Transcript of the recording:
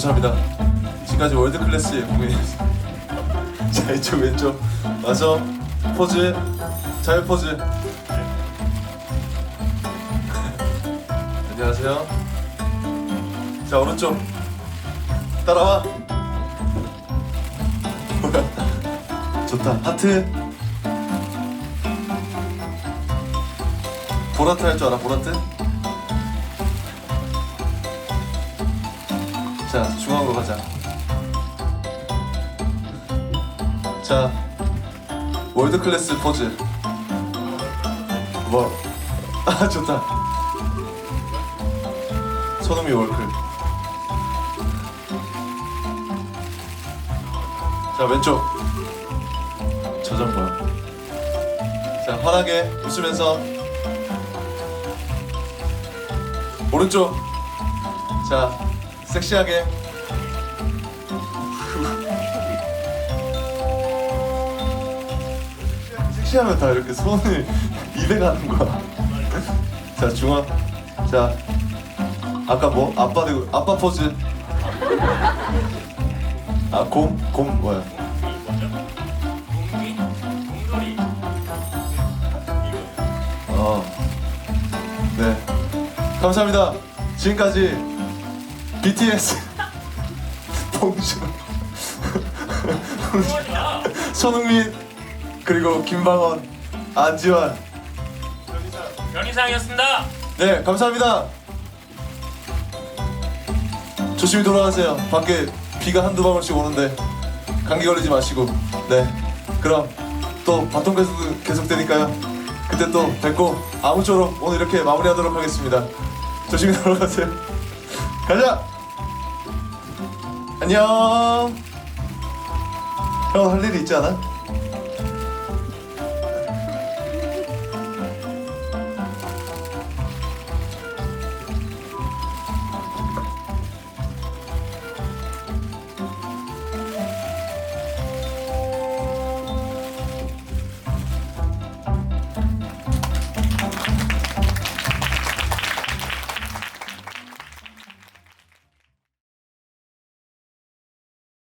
감사합니다. 지금까지 월드 클래스의 공연. 자 이쪽 왼쪽 와서 포즈 자유 포즈. 안녕하세요. 자 오른쪽 따라와. 좋다. 하트. 보라트 할 줄 알아? 보라트? 자 중앙으로 가자. 자 월드 클래스 포즈. 뭐? 아 좋다. 손흥민 월클. 자 왼쪽. 뭐야? 자 환하게 웃으면서 오른쪽. 자 섹시하게. 섹시하면 다 이렇게 손을 입에 가는 거야. 자 중앙. 자 아까 뭐 아빠 되고 아빠 포즈. 아 곰 곰 뭐야? 어. 네. 감사합니다. 지금까지 BTS 봉준 손흥민 그리고 김방원 안지환 변희상이었습니다. 네 감사합니다. 조심히 돌아가세요. 밖에 비가 한두 방울씩 오는데 감기 걸리지 마시고 네 그럼 또 바통 계속 계속되니까요. 그때 또 뵙고 아무쪼록 오늘 이렇게 마무리하도록 하겠습니다. 조심히 돌아가세요. 가자. 안녕. 형 할 일이 있지 않아?